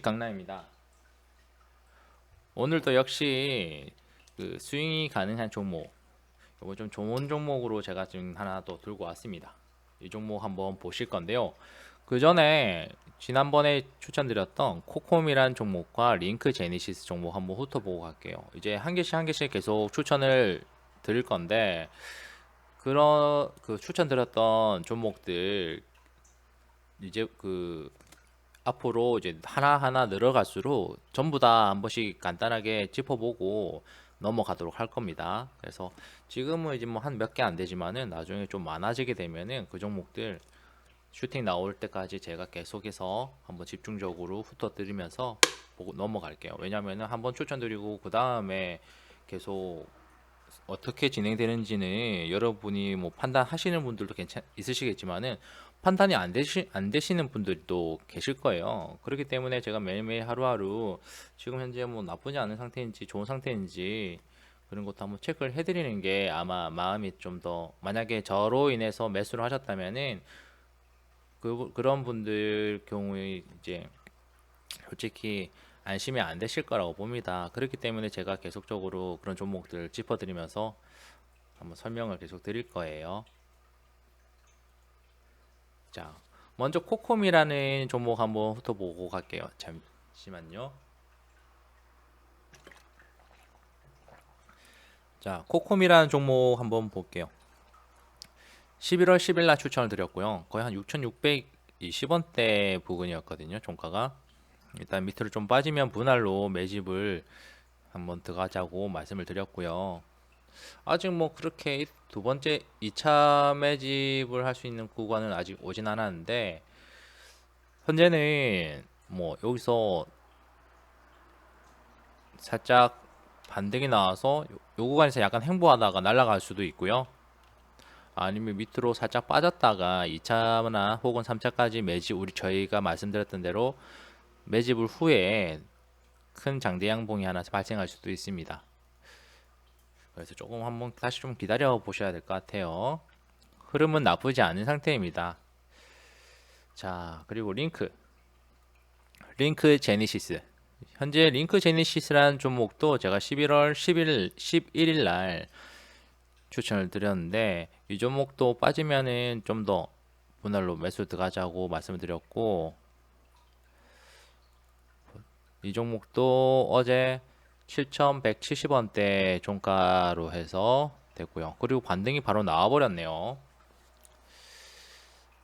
강남입니다. 오늘도 역시 그 스윙이 가능한 종목, 이거 좀 좋은 종목으로 제가 지금 하나 또 들고 왔습니다. 이 종목 한번 보실 건데요. 그 전에 지난번에 추천드렸던 코콤이란 종목과 링크 제니시스 종목 한번 훑어보고 갈게요. 이제 한 개씩 한 개씩 계속 추천을 드릴 건데 그런 그 추천드렸던 종목들 이제 그 앞으로 이제 하나하나 늘어갈수록 전부 다 한 번씩 간단하게 짚어보고 넘어가도록 할 겁니다. 그래서 지금은 이제 뭐 한 몇 개 안 되지만은 나중에 좀 많아지게 되면은 그 종목들 슈팅 나올 때까지 제가 계속해서 한번 집중적으로 훑어드리면서 보고 넘어갈게요. 왜냐면은 한번 추천드리고 그 다음에 계속 어떻게 진행되는지는 여러분이 뭐 판단하시는 분들도 괜찮 있으시겠지만은 판단이 안 되시 안 되시는 분들도 계실 거예요. 그렇기 때문에 제가 매일매일 하루하루 지금 현재 뭐 나쁘지 않은 상태인지 좋은 상태인지 그런 것도 한번 체크를 해드리는 게 아마 마음이 좀 더 만약에 저로 인해서 매수를 하셨다면은 그 그런 분들 경우에 이제 솔직히 안심이 안 되실 거라고 봅니다. 그렇기 때문에 제가 계속적으로 그런 종목들 짚어드리면서 한번 설명을 계속 드릴 거예요. 자, 먼저 코콤이라는 종목 한번 훑어보고 갈게요. 잠시만요. 자, 코콤이라는 종목 한번 볼게요. 11월 10일 날 추천을 드렸고요. 거의 한 6,620원대 부근이었거든요. 종가가. 일단 밑으로 좀 빠지면 분할로 매집을 한번 들어가자고 말씀을 드렸고요. 아직 뭐 그렇게 두 번째 2차 매집을 할 수 있는 구간은 아직 오진 않았는데 현재는 뭐 여기서 살짝 반등이 나와서 요, 요 구간에서 약간 행보하다가 날아갈 수도 있고요. 아니면 밑으로 살짝 빠졌다가 2차나 혹은 3차까지 매집 우리 저희가 말씀드렸던 대로 매집을 후에 큰 장대 양봉이 하나 발생할 수도 있습니다. 그래서 조금 한번 다시 좀 기다려 보셔야 될 것 같아요. 흐름은 나쁘지 않은 상태입니다. 자, 그리고 링크. 링크 제니시스. 현재 링크 제니시스라는 종목도 제가 11월 10일, 11일 날 추천을 드렸는데 이 종목도 빠지면은 좀 더 분할로 매수 들어가자고 말씀을 드렸고 이 종목도 어제 7,170원대 종가로 해서 됐고요. 그리고 반등이 바로 나와버렸네요.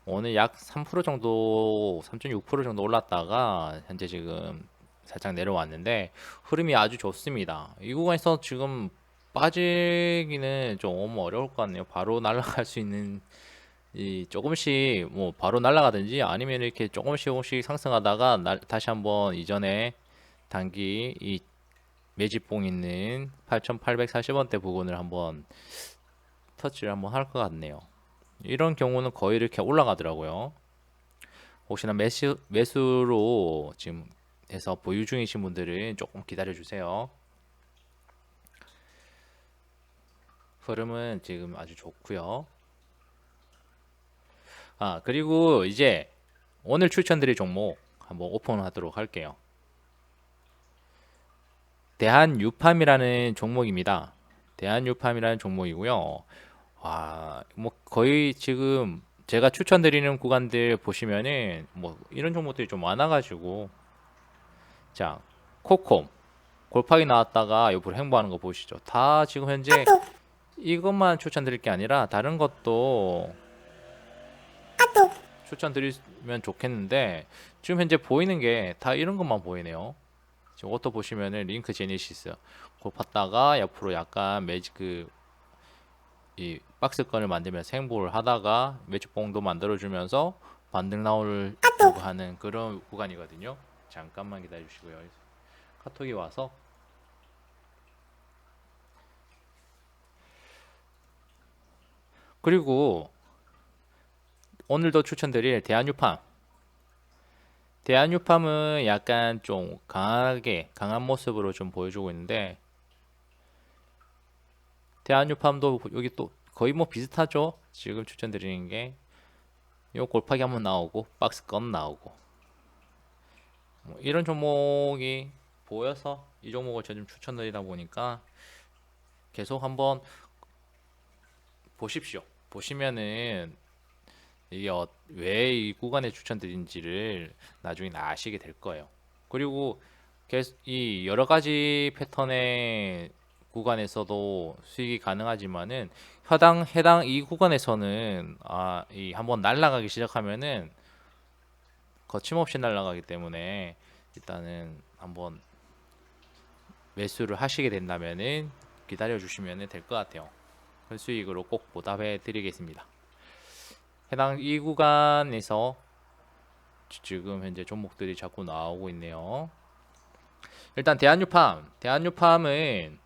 오늘 약 3% 정도, 3.6% 정도 올랐다가 현재 지금 살짝 내려왔는데 흐름이 아주 좋습니다. 이 구간에서 지금 빠지기는 좀 어려울 것 같네요. 바로 날아갈 수 있는 이 조금씩 뭐 바로 날아가든지 아니면 이렇게 조금씩 조금씩 상승하다가 날, 다시 한번 이전에 단기 이 매집봉 있는 8,840원대 부분을 한번 터치를 한번 할 것 같네요. 이런 경우는 거의 이렇게 올라가더라고요. 혹시나 매수, 매수로 지금 해서 보유 중이신 분들은 조금 기다려 주세요. 흐름은 지금 아주 좋고요. 아, 그리고 이제 오늘 추천드릴 종목 한번 오픈하도록 할게요. 대한 유팜이라는 종목입니다. 대한 유팜이라는 종목이고요. 와, 뭐 거의 지금 제가 추천드리는 구간들 보시면은 뭐 이런 종목들이 좀 많아가지고 자 코콤 골팍이 나왔다가 옆으로 행보하는 거 보시죠. 다 지금 현재 이것만 추천드릴 게 아니라 다른 것도 추천드리면 좋겠는데 지금 현재 보이는 게 다 이런 것만 보이네요. 지금 오토 보시면은 링크 제니시스 골팠다가 옆으로 약간 매직 그이 박스건을 만들면서 행보를 하다가 매직봉도 만들어주면서 반등 나오려고 하는 그런 구간이거든요. 잠깐만 기다려 주시고요. 카톡이 와서 그리고 오늘도 추천드릴 대한유팜 대한유팜은 약간 좀 강하게 강한 모습으로 좀 보여주고 있는데 대한유팜도 여기 또 거의 뭐 비슷하죠? 지금 추천드리는 게 요 골파기 한번 나오고 박스 건 나오고. 뭐 이런 종목이 보여서 이 종목을 제가 좀 추천드리다 보니까 계속 한번 보십시오. 보시면은 이게 어, 왜이 구간에 추천드린지를 나중에 아시게 될 거예요. 그리고 이 여러 가지 패턴의 구간에서도 수익이 가능하지만은 해당 해당 이 구간에서는 아, 이 한번 날아가기 시작하면은 거침없이 날아가기 때문에 일단은 한번 매수를 하시게 된다면은 기다려 주시면 될 것 같아요. 그 수익으로 꼭 보답해 드리겠습니다. 해당 이 구간에서 지금 현재 종목들이 자꾸 나오고 있네요. 일단 대한유팜, 대한유팜은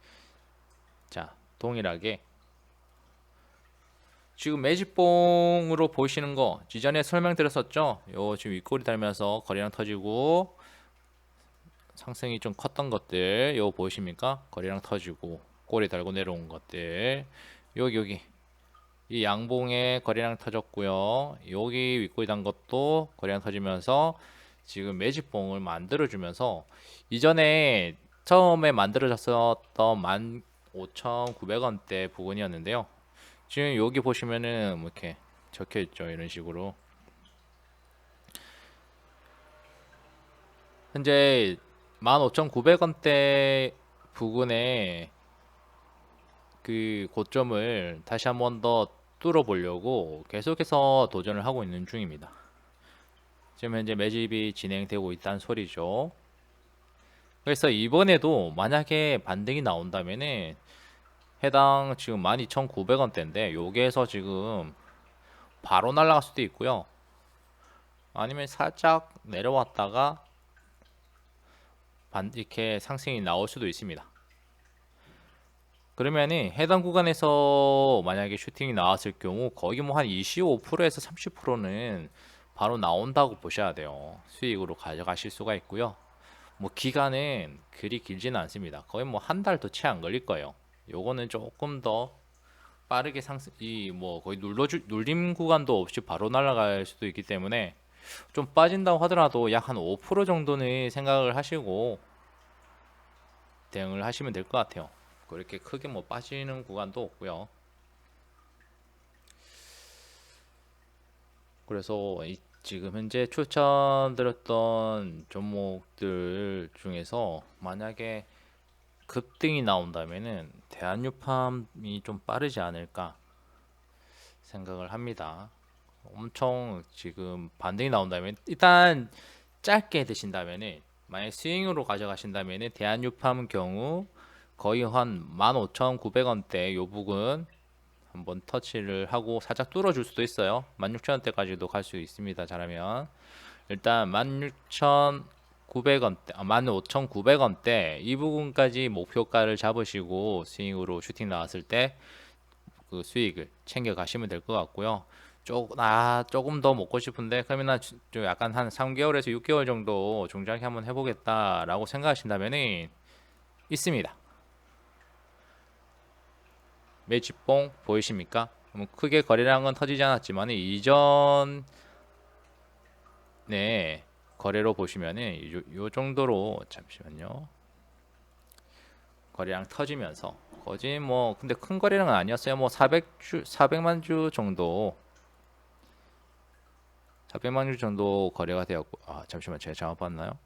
자 동일하게 지금 매집봉으로 보시는 거 지전에 설명드렸었죠. 요 지금 윗꼬리 달면서 거래량 터지고 상승이 좀 컸던 것들 요 보이십니까? 거래량 터지고 꼬리 달고 내려온 것들 여기 여기 이 양봉에 거래량 터졌고요. 여기 윗꼬리 단 것도 거래량 터지면서 지금 매집봉을 만들어 주면서 이전에 처음에 만들어졌었던 15,900원대 부근이었는데요. 지금 여기 보시면은 뭐 이렇게 적혀 있죠. 이런 식으로. 현재 15,900원대 부근에 그 고점을 다시 한번 더 뚫어 보려고 계속해서 도전을 하고 있는 중입니다. 지금 현재 매집이 진행되고 있다는 소리죠. 그래서 이번에도 만약에 반등이 나온다면은 해당 지금 12,900원대인데 여기에서 지금 바로 날아갈 수도 있고요. 아니면 살짝 내려왔다가 반 이렇게 상승이 나올 수도 있습니다. 그러면은 해당 구간에서 만약에 슈팅이 나왔을 경우 거의 뭐 한 25%에서 30%는 바로 나온다고 보셔야 돼요. 수익으로 가져가실 수가 있고요. 뭐 기간은 그리 길지는 않습니다. 거의 뭐 한 달도 채 안 걸릴 거예요. 요거는 조금 더 빠르게 상승 이 뭐 거의 눌러주 눌림 구간도 없이 바로 날아갈 수도 있기 때문에 좀 빠진다고 하더라도 약 한 5% 정도는 생각을 하시고 대응을 하시면 될 것 같아요. 그렇게 크게 뭐 빠지는 구간도 없고요. 그래서 이 지금 현재 추천드렸던 종목들 중에서 만약에 급등이 나온다면은 대한유팜이 좀 빠르지 않을까 생각을 합니다. 엄청 지금 반등이 나온다면 일단 짧게 드신다면은 만약 스윙으로 가져가신다면은 대한유팜 경우 거의 한 15,900원대 요 부근 한번 터치를 하고 살짝 뚫어줄 수도 있어요. 16,000원대까지도 갈 수 있습니다. 잘하면 일단 16,900원대, 아, 15,900원대 이 부분까지 목표가를 잡으시고 스윙으로 슈팅 나왔을 때 그 수익을 챙겨 가시면 될 것 같고요. 조금 아 조금 더 먹고 싶은데 그러면 좀 약간 한 3개월에서 6개월 정도 종장기 한번 해보겠다라고 생각하신다면은 있습니다. 매집봉 보이십니까? 뭐 크게 거래량은 터지지 않았지만 이전 네 거래로 보시면은 요, 요 정도로 잠시만요. 거래량 터지면서 거진 뭐 근데 큰 거래량은 아니었어요. 뭐 400주 400만 주 정도 400만 주 정도 거래가 되었고 아 잠시만 제가 잘못 봤나요?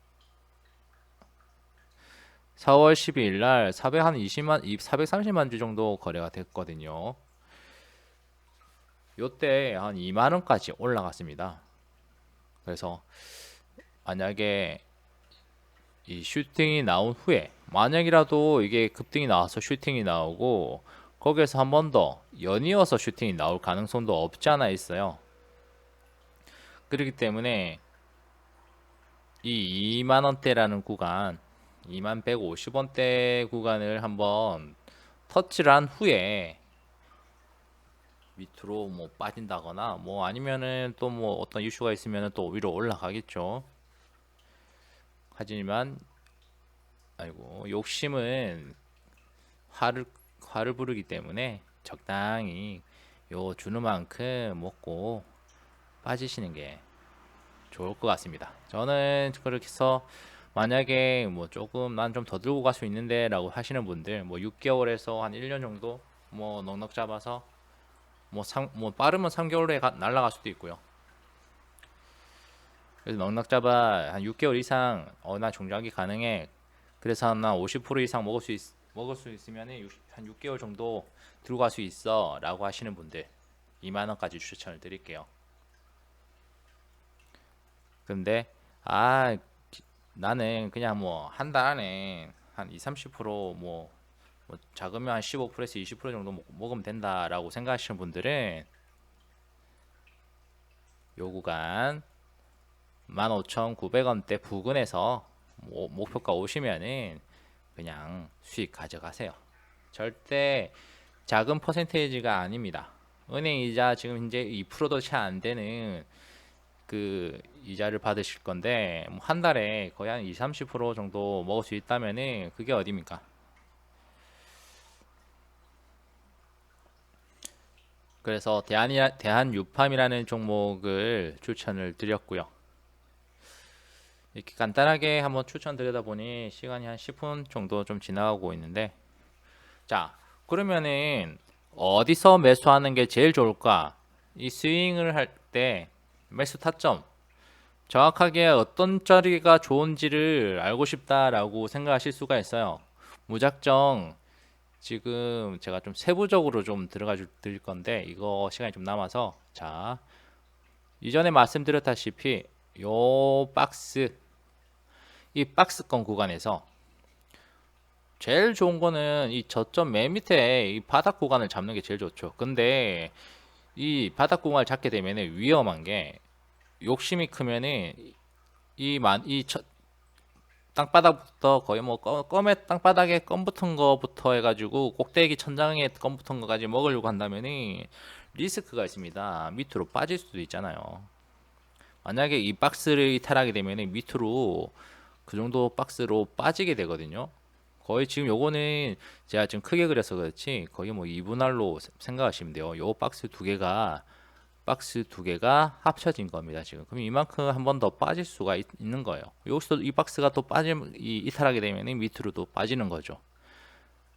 4월 12일 날 400한 20만 430만 주 정도 거래가 됐거든요. 요때 한 2만 원까지 올라갔습니다. 그래서 만약에 이 슈팅이 나온 후에 만약이라도 이게 급등이 나와서 슈팅이 나오고 거기에서 한 번 더 연이어서 슈팅이 나올 가능성도 없지 않아 있어요. 그렇기 때문에 이 2만 원대라는 구간 2만 150원대 구간을 한번 터치를 한 후에 밑으로 뭐 빠진다거나 뭐 아니면은 또 뭐 어떤 이슈가 있으면은 또 위로 올라가겠죠. 하지만 아이고 욕심은 화를 화를 부르기 때문에 적당히 요 주는 만큼 먹고 빠지시는 게 좋을 것 같습니다. 저는 그렇게 해서 만약에 뭐 조금 난 좀 더 들고 갈 수 있는데 라고 하시는 분들 뭐 6개월에서 한 1년 정도 뭐 넉넉 잡아서 뭐, 상, 뭐 빠르면 3개월에 가, 날아갈 수도 있고요. 그래서 넉넉 잡아 한 6개월 이상 어나 종작이 가능해. 그래서 한 50% 이상 먹을 수 있, 먹을 수 있으면 한 6개월 정도 들고 갈수 있어라고 하시는 분들 2만 원까지 추천을 드릴게요. 근데 아 기- 나는 그냥 뭐 한 달 안에 한 2, 30%뭐 뭐 작으면 한 15%에서 20% 정도 먹, 먹으면 된다라고 생각하시는 분들은 요 구간 15,900원대 부근에서 모- 목표가 오시면은 그냥 수익 가져가세요. 절대 작은 퍼센테이지가 아닙니다. 은행 이자 지금 이제 2%도 채 안 되는 그 이자를 받으실 건데 뭐 한 달에 거의 한 2, 30% 정도 먹을 수 있다면은 그게 어디입니까? 그래서 대한이 대한 유팜이라는 종목을 추천을 드렸고요. 이렇게 간단하게 한번 추천드리다 보니 시간이 한 10분 정도 좀 지나가고 있는데 자 그러면은 어디서 매수하는 게 제일 좋을까? 이 스윙을 할 때 매수 타점 정확하게 어떤 자리가 좋은지를 알고 싶다라고 생각하실 수가 있어요. 무작정 지금 제가 좀 세부적으로 좀 들어가 줄- 드릴 건데 이거 시간이 좀 남아서 자 이전에 말씀드렸다시피 요 박스 이 박스권 구간에서 제일 좋은 거는 이 저점 맨 밑에 이 바닥 구간을 잡는 게 제일 좋죠. 근데 이 바닥 구간을 잡게 되면 위험한 게 욕심이 크면은 이만이 땅바닥부터 거의 뭐 껌- 껌에 땅바닥에 껌 붙은 거부터 해가지고 꼭대기 천장에 껌 붙은 거까지 먹으려고 한다면은 리스크가 있습니다. 밑으로 빠질 수도 있잖아요. 만약에 이 박스를 이탈하게 되면은 밑으로 그 정도 박스로 빠지게 되거든요. 거의 지금 요거는 제가 지금 크게 그려서 그렇지 거의 뭐 2분할로 생각하시면 돼요. 요 박스 두 개가 박스 두 개가 합쳐진 겁니다. 지금 그럼 이만큼 한 번 더 빠질 수가 있, 는 거예요. 여기서 이 박스가 또 빠지 이 이탈하게 되면 밑으로 또 빠지는 거죠.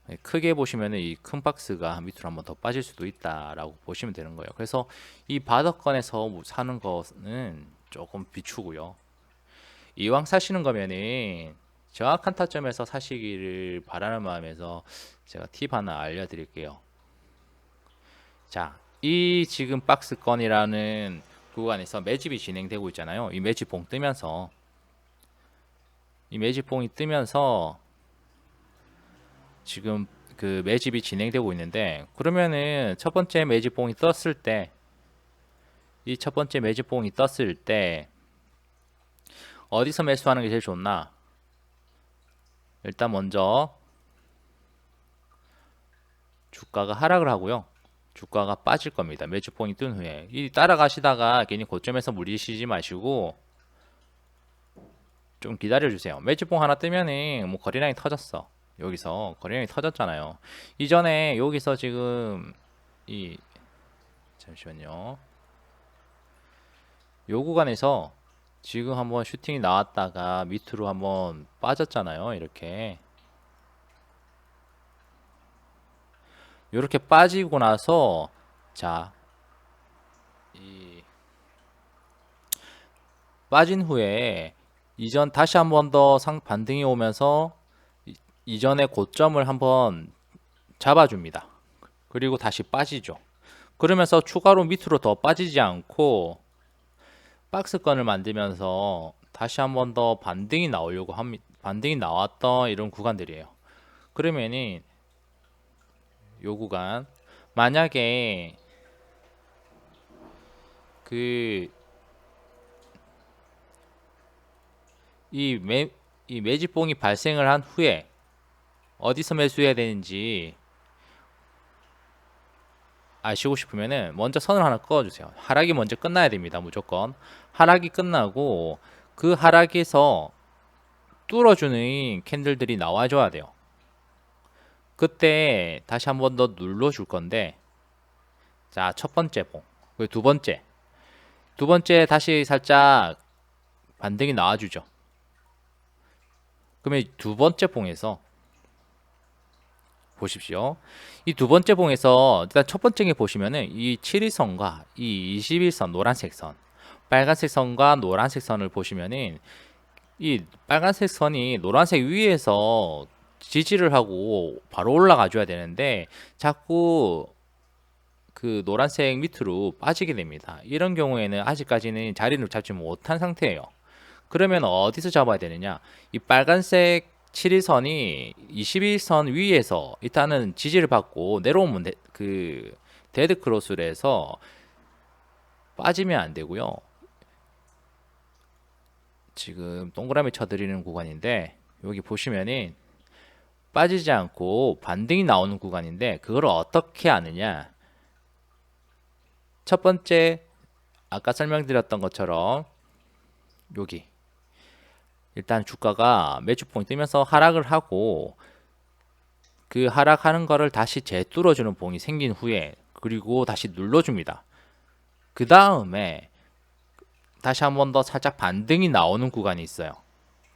네, 크게 보시면은 이큰 박스가 밑으로 한번 더 빠질 수도 있다라고 보시면 되는 거예요. 그래서 이 바닥권에서 뭐 사는 것은 조금 비추고요. 이왕 사시는 거면은 정확한 타점에서 사시기를 바라는 마음에서 제가 팁 하나 알려드릴게요. 자, 이 지금 박스권이라는 구간에서 매집이 진행되고 있잖아요. 이 매집봉 뜨면서 이 매집봉이 뜨면서 지금 그 매집이 진행되고 있는데 그러면은 첫 번째 매집봉이 떴을 때 이 첫 번째 매집봉이 떴을 때 어디서 매수하는 게 제일 좋나? 일단 먼저 주가가 하락을 하고요. 주가가 빠질 겁니다. 매주봉이 뜬 후에 이 따라가시다가 괜히 고점에서 무리시지 마시고 좀 기다려 주세요. 매주봉 하나 뜨면은 뭐 거래량이 터졌어. 여기서 거래량이 터졌잖아요. 이전에 여기서 지금 이 잠시만요. 요 구간에서 지금 한번 슈팅이 나왔다가 밑으로 한번 빠졌잖아요. 이렇게 이렇게 빠지고 나서 자, 이 빠진 후에 이전 다시 한번 더 상 반등이 오면서 이- 이전의 고점을 한번 잡아줍니다. 그리고 다시 빠지죠. 그러면서 추가로 밑으로 더 빠지지 않고 박스권을 만들면서 다시 한 번 더 반등이 나오려고 합니다. 반등이 나왔던 이런 구간들이에요. 그러면은 요 구간 만약에 그 이 매, 이 매집봉이 발생을 한 후에 어디서 매수해야 되는지 아시고 싶으면은 먼저 선을 하나 그어주세요. 하락이 먼저 끝나야 됩니다. 무조건 하락이 끝나고 그 하락에서 뚫어주는 캔들들이 나와줘야 돼요. 그때 다시 한 번 더 눌러줄 건데 자 첫 번째 봉 그리고 두 번째 두 번째 다시 살짝 반등이 나와주죠. 그러면 두 번째 봉에서 보십시오. 이 두 번째 봉에서 일단 첫 번째 게 보시면은 이 7일선과 이 21선 노란색 선, 빨간색 선과 노란색 선을 보시면은 이 빨간색 선이 노란색 위에서 지지를 하고 바로 올라가 줘야 되는데 자꾸 그 노란색 밑으로 빠지게 됩니다. 이런 경우에는 아직까지는 자리를 잡지 못한 상태예요. 그러면 어디서 잡아야 되느냐? 이 빨간색 7일선이 21선 위에서 일단은 지지를 받고 내려오면 데, 그 데드 크로스를 해서 빠지면 안 되고요. 지금 동그라미 쳐드리는 구간인데 여기 보시면은 빠지지 않고 반등이 나오는 구간인데 그걸 어떻게 아느냐? 첫 번째 아까 설명드렸던 것처럼 여기 일단 주가가 매주봉이 뜨면서 하락을 하고 그 하락하는 거를 다시 재뚫어주는 봉이 생긴 후에 그리고 다시 눌러줍니다. 그 다음에 다시 한 번 더 살짝 반등이 나오는 구간이 있어요.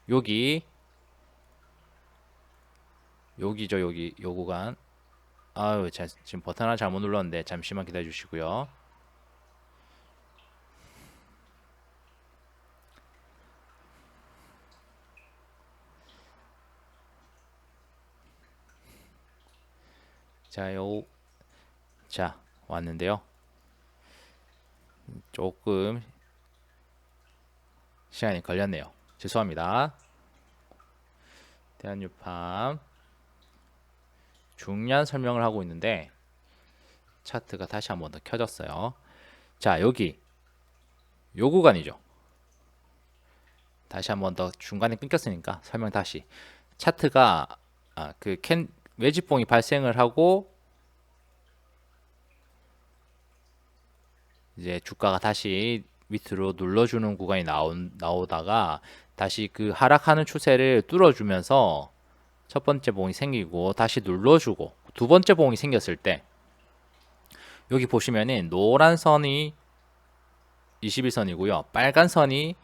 여기 여기죠 여기 요 구간 아유 자, 지금 버튼 하나 잘못 눌렀는데 잠시만 기다려 주시고요. 자, 요, 자, 왔는데요. 조금 시간이 걸렸네요. 죄송합니다. 대한유팜 중요한 설명을 하고 있는데 차트가 다시 한 번 더 켜졌어요. 자, 여기 요 구간이죠. 다시 한 번 더 중간에 끊겼으니까 설명 다시. 차트가 아, 그캔 외지봉이 발생을 하고 이제 주가가 다시 밑으로 눌러주는 구간이 나오, 나오다가 다시 그 하락하는 추세를 뚫어주면서 첫 번째 봉이 생기고 다시 눌러주고 두 번째 봉이 생겼을 때 여기 보시면은 노란 선이 21선이고요. 빨간 선이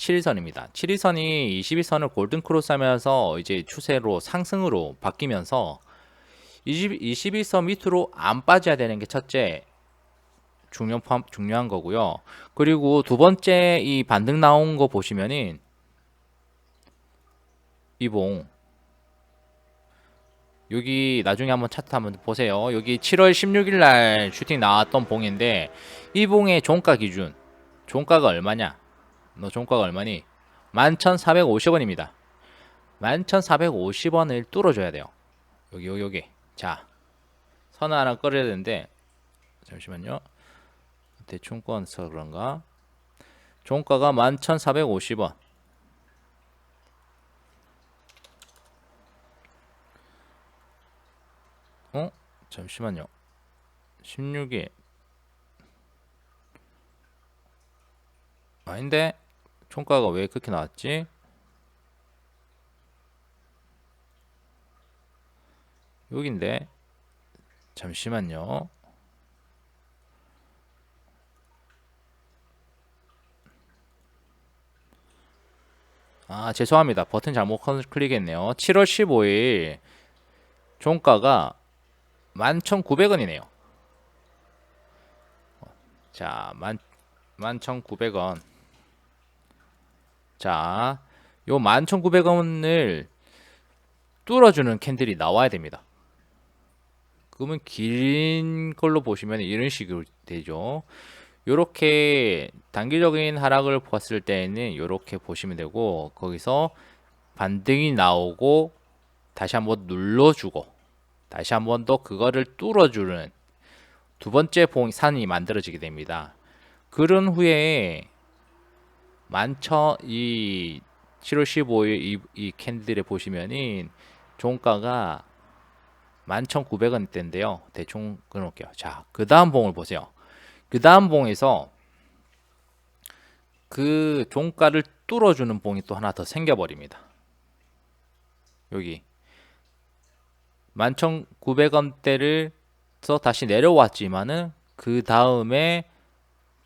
7일선입니다. 7일선이 21선을 골든 크로스 하면서 이제 추세로 상승으로 바뀌면서 20, 21선 밑으로 안 빠져야 되는 게 첫째 중요한, 중요한 거고요. 그리고 두 번째 이 반등 나온 거 보시면은 이봉 여기 나중에 한번 차트 한번 보세요. 여기 7월 16일 날 슈팅 나왔던 봉인데 이 봉의 종가 기준 종가가 얼마냐? 너 종가가 얼마니? 11,450원입니다. 11,450원을 뚫어줘야 돼요. 여기 여기 여기. 자 선을 하나 꺼려야 되는데 잠시만요. 대충 꺼서 그런가? 종가가 11,450원. 어? 잠시만요. 16일. 아닌데? 총가가 왜 그렇게 나왔지? 여긴데? 잠시만요. 아, 죄송합니다. 버튼 잘못 클릭했네요. 7월 15일 종가가 11,900원이네요. 자, 11,900원. 자, 요 11,900원을 뚫어주는 캔들이 나와야 됩니다. 그러면 긴 걸로 보시면 이런 식으로 되죠. 요렇게 단기적인 하락을 봤을 때에는 요렇게 보시면 되고 거기서 반등이 나오고 다시 한번 눌러주고 다시 한번 더 그거를 뚫어주는 두 번째 봉 산이 만들어지게 됩니다. 그런 후에 만천 이 7월 15일 이, 이 캔들에 보시면은 종가가 11,900원대인데요. 대충 끊어놓을게요. 자, 그 다음 봉을 보세요. 그 다음 봉에서 그 종가를 뚫어주는 봉이 또 하나 더 생겨버립니다. 여기 11,900원대를 서 다시 내려왔지만은 그 다음에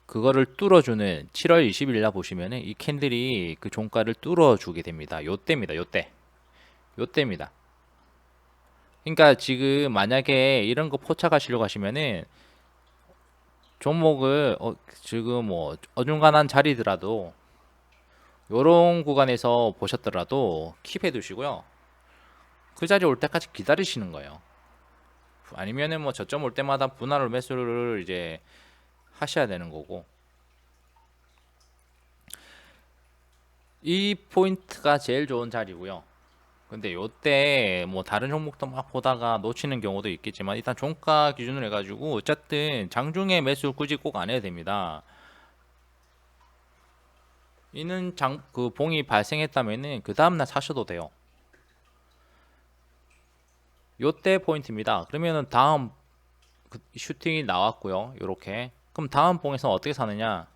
그거를 뚫어주는 7월 20일 날 보시면은 이 캔들이 그 종가를 뚫어주게 됩니다. 요때입니다. 요때. 요때입니다. 그러니까 지금 만약에 이런 거 포착하시려고 하시면은 종목을 어, 지금 뭐 어중간한 자리더라도 요런 구간에서 보셨더라도 킵해 두시고요. 그 자리 올 때까지 기다리시는 거예요. 아니면은 뭐 저점 올 때마다 분할로 매수를 이제 하셔야 되는 거고 이 포인트가 제일 좋은 자리고요. 근데 요때 뭐 다른 종목도 막 보다가 놓치는 경우도 있겠지만 일단 종가 기준으로 해가지고 어쨌든 장중에 매수 굳이 꼭 안 해야 됩니다. 이는 장 그 봉이 발생했다면은 그 다음날 사셔도 돼요. 요때 포인트입니다. 그러면은 다음 그 슈팅이 나왔고요. 요렇게. 그럼 다음 봉에서 어떻게 사느냐?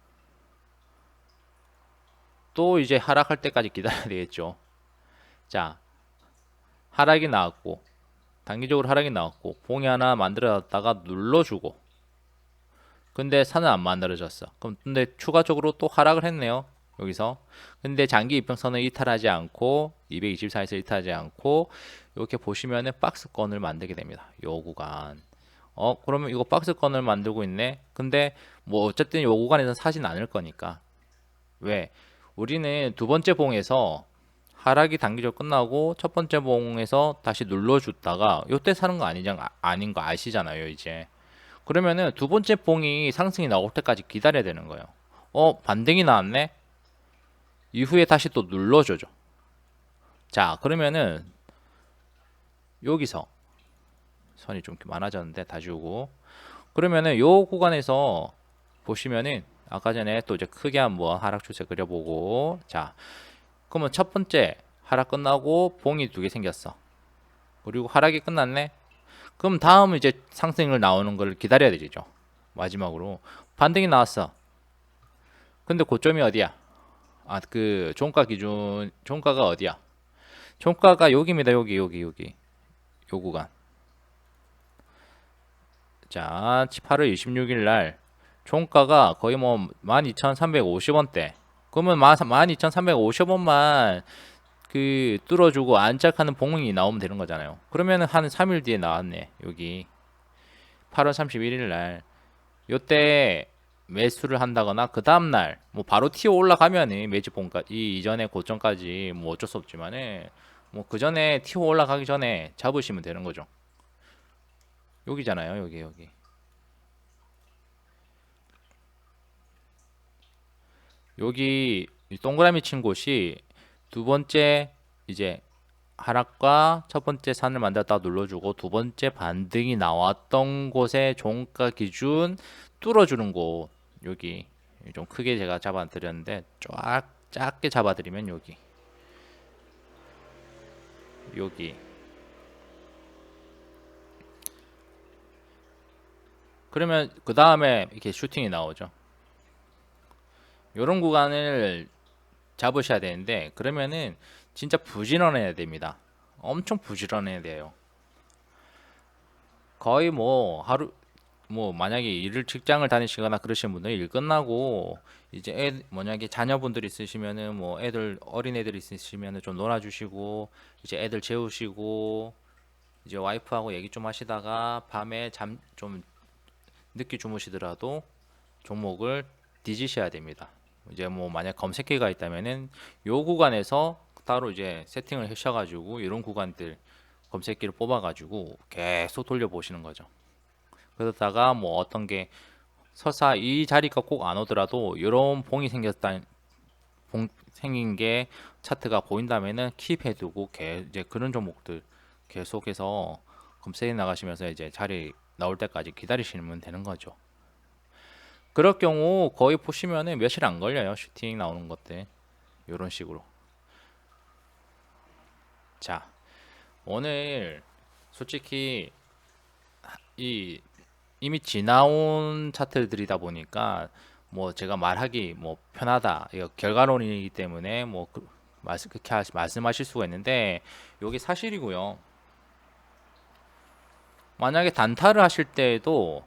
또 이제 하락할 때까지 기다려야 되겠죠. 자, 하락이 나왔고 단기적으로 하락이 나왔고 봉이 하나 만들어졌다가 눌러주고 근데 산은 안 만들어졌어. 그럼 근데 추가적으로 또 하락을 했네요. 여기서 근데 장기 이평선을 이탈하지 않고 224에서 이탈하지 않고 이렇게 보시면은 박스권을 만들게 됩니다. 요 구간. 어 그러면 이거 박스권을 만들고 있네. 근데 뭐 어쨌든 요 구간에서 사진 않을 거니까. 왜? 우리는 두 번째 봉에서 하락이 단기적으로 끝나고 첫 번째 봉에서 다시 눌러줬다가 요때 사는 거 아니냐 아닌 거 아시잖아요 이제. 그러면은 두 번째 봉이 상승이 나올 때까지 기다려야 되는 거예요. 어 반등이 나왔네? 이후에 다시 또 눌러줘죠 자 그러면은 여기서 선이 좀 많아졌는데 다 지우고 그러면은 요 구간에서 보시면은 아까 전에 또 이제 크게 한번 하락 추세 그려보고 자 그러면 첫 번째 하락 끝나고 봉이 두 개 생겼어. 그리고 하락이 끝났네. 그럼 다음 이제 상승을 나오는 걸 기다려야 되죠. 마지막으로 반등이 나왔어. 근데 고점이 어디야? 아 그 종가 기준 종가가 어디야? 종가가 여기입니다. 여기 여기 여기 요 구간. 자 8월 26일 날 종가가 거의 뭐 12,350원대 그러면 12,350원만 그 뚫어주고 안짝하는 봉이 나오면 되는 거잖아요. 그러면 한 3일 뒤에 나왔네. 여기 8월 31일 날 요때 매수를 한다거나 그 다음 날 뭐 바로 튀어 올라가면은 매집 이 이전에 고점까지 뭐 어쩔 수 없지만은 뭐 그 전에 튀어 올라가기 전에 잡으시면 되는 거죠. 여기잖아요. 여기 여기. 여기 이 동그라미 친 곳이 두 번째 이제 하락과 첫 번째 산을 만들었다 눌러주고 두 번째 반등이 나왔던 곳의 종가 기준 뚫어주는 곳 여기 좀 크게 제가 잡아드렸는데 쫙 작게 잡아드리면 여기 여기 그러면 그 다음에 이렇게 슈팅이 나오죠 이런 구간을 잡으셔야 되는데 그러면은 진짜 부지런해야 됩니다. 엄청 부지런해야 돼요. 거의 뭐 하루 뭐 만약에 일을 직장을 다니시거나 그러신 분들 일 끝나고 이제 애 만약에 자녀분들 있으시면은 뭐 애들 어린 애들 있으시면은 좀 놀아주시고 이제 애들 재우시고 이제 와이프하고 얘기 좀 하시다가 밤에 잠좀 늦게 주무시더라도 종목을 뒤지셔야 됩니다. 이제 뭐 만약 검색기가 있다면은 요 구간에서 따로 이제 세팅을 하셔가지고 이런 구간들 검색기를 뽑아가지고 계속 돌려보시는 거죠. 그러다가 뭐 어떤 게 설사 이 자리가 꼭 안 오더라도 이런 봉이 생겼다 봉 생긴 게 차트가 보인다면은 킵해두고 개, 이제 그런 종목들 계속해서 검색해 나가시면서 이제 자리 나올 때까지 기다리시면 되는 거죠. 그럴 경우 거의 보시면은 며칠 안 걸려요. 슈팅 나오는 것들. 이런 식으로. 자, 오늘 솔직히 이 이미 지나온 차트들이다 보니까 뭐 제가 말하기 뭐 편하다. 이거 결과론이기 때문에 뭐 그, 말씀 그렇게 말씀하실 수가 있는데 여기 사실이고요. 만약에 단타를 하실 때에도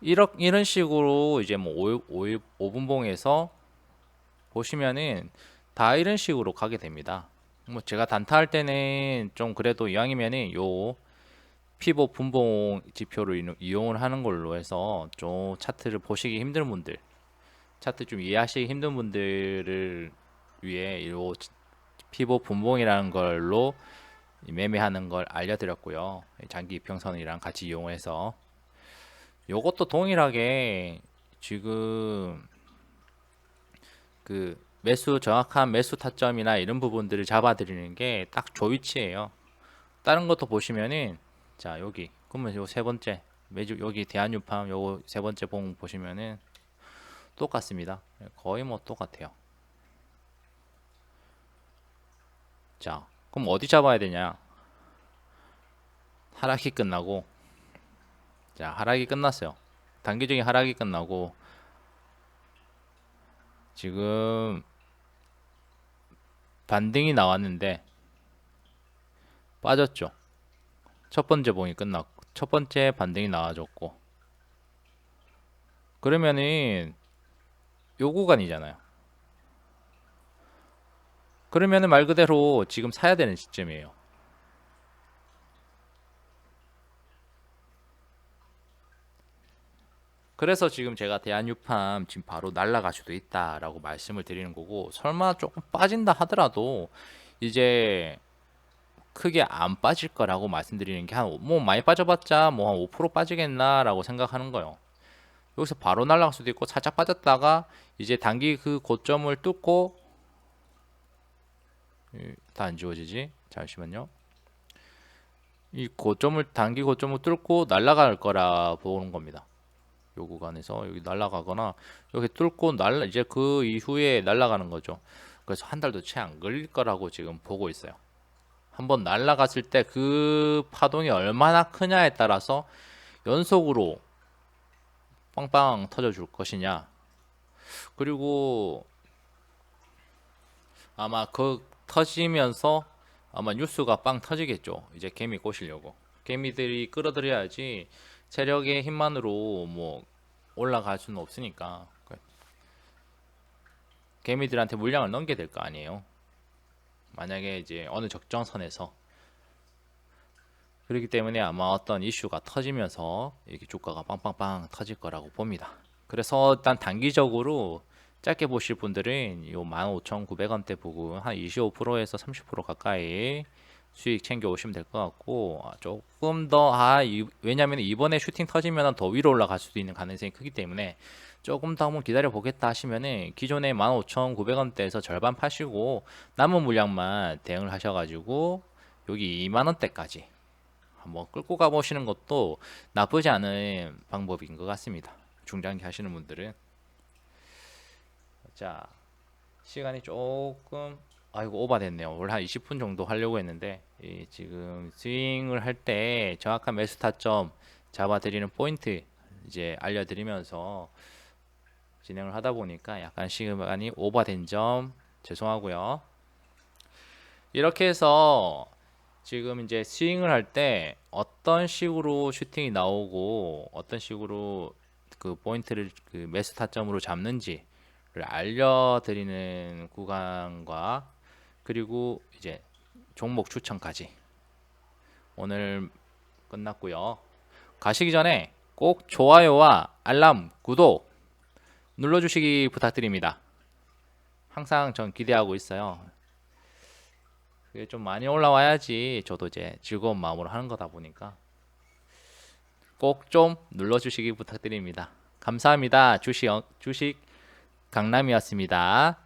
이런 이런 식으로 이제 뭐 5, 5, 분봉에서 보시면은 다 이런 식으로 가게 됩니다. 뭐 제가 단타할 때는 좀 그래도 이왕이면은 요 피보 분봉 지표를 이용을 하는 걸로 해서 좀 차트를 보시기 힘든 분들, 차트 좀 이해하시기 힘든 분들을 위해 요 피보 분봉이라는 걸로 매매하는 걸 알려드렸고요. 장기 이평선이랑 같이 이용해서 요것도 동일하게 지금 그 매수 정확한 매수 타점이나 이런 부분들을 잡아드리는 게 딱 조위치예요. 다른 것도 보시면은 자 여기 그러면 요 세 번째 매주 여기 대한유팜 요거 세 번째 봉 보시면은 똑같습니다. 거의 뭐 똑같아요. 자 그럼 어디 잡아야 되냐? 하락이 끝나고 자 하락이 끝났어요. 단기적인 하락이 끝나고 지금 반등이 나왔는데 빠졌죠. 첫 번째 봉이 끝났고 첫 번째 반등이 나와줬고 그러면은 요 구간이잖아요. 그러면은 말 그대로 지금 사야 되는 시점이에요. 그래서 지금 제가 대한유팜 지금 바로 날라갈 수도 있다라고 말씀을 드리는 거고 설마 조금 빠진다 하더라도 이제 크게 안 빠질 거라고 말씀드리는 게 한 뭐 많이 빠져봤자 뭐 한 5% 빠지겠나라고 생각하는 거예요. 여기서 바로 날아갈 수도 있고 살짝 빠졌다가 이제 단기 그 고점을 뚫고 다 안 지워지지? 잠시만요. 이 고점을 단기 고점을 뚫고 날아갈 거라 보는 겁니다. 요 구간에서 여기 날아가거나 여기 뚫고 날 이제 그 이후에 날아가는 거죠. 그래서 한 달도 채 안 걸릴 거라고 지금 보고 있어요. 한번 날아갔을 때 그 파동이 얼마나 크냐에 따라서 연속으로 빵빵 터져 줄 것이냐. 그리고 아마 그 터지면서 아마 뉴스가 빵 터지겠죠. 이제 개미 꼬시려고. 개미들이 끌어들여야지 세력의 힘만으로 뭐 올라갈 수는 없으니까 그 개미들한테 물량을 넘게 될 거 아니에요. 만약에 이제 어느 적정선에서 그렇기 때문에 아마 어떤 이슈가 터지면서 이렇게 주가가 빵빵빵 터질 거라고 봅니다. 그래서 일단 단기적으로 짧게 보실 분들은 요 15,900원대 보고 한 25%에서 30% 가까이 수익 챙겨 오시면 될 것 같고 아, 조금 더아 왜냐면 이번에 슈팅 터지면 더 위로 올라갈 수도 있는 가능성이 크기 때문에 조금 더 한번 기다려 보겠다 하시면은 기존에 15,900원대에서 절반 파시고 남은 물량만 대응을 하셔가지고 여기 2만 원대까지 한번 끌고 가보시는 것도 나쁘지 않은 방법인 것 같습니다. 중장기 하시는 분들은 자 시간이 조금 아이고 오바됐네요. 원래 한 20분 정도 하려고 했는데 이 지금 스윙을 할 때 정확한 매수 타점 잡아드리는 포인트 이제 알려드리면서 진행을 하다 보니까 약간 시간이 오버된 점 죄송하고요. 이렇게 해서 지금 이제 스윙을 할 때 어떤 식으로 슈팅이 나오고 어떤 식으로 그 포인트를 그 매수 타점으로 잡는지를 알려드리는 구간과 그리고 이제 종목 추천까지 오늘 끝났고요. 가시기 전에 꼭 좋아요와 알람, 구독 눌러주시기 부탁드립니다. 항상 전 기대하고 있어요. 그게 좀 많이 올라와야지 저도 이제 즐거운 마음으로 하는 거다 보니까 꼭 좀 눌러주시기 부탁드립니다. 감사합니다. 주식 주식 강남이었습니다.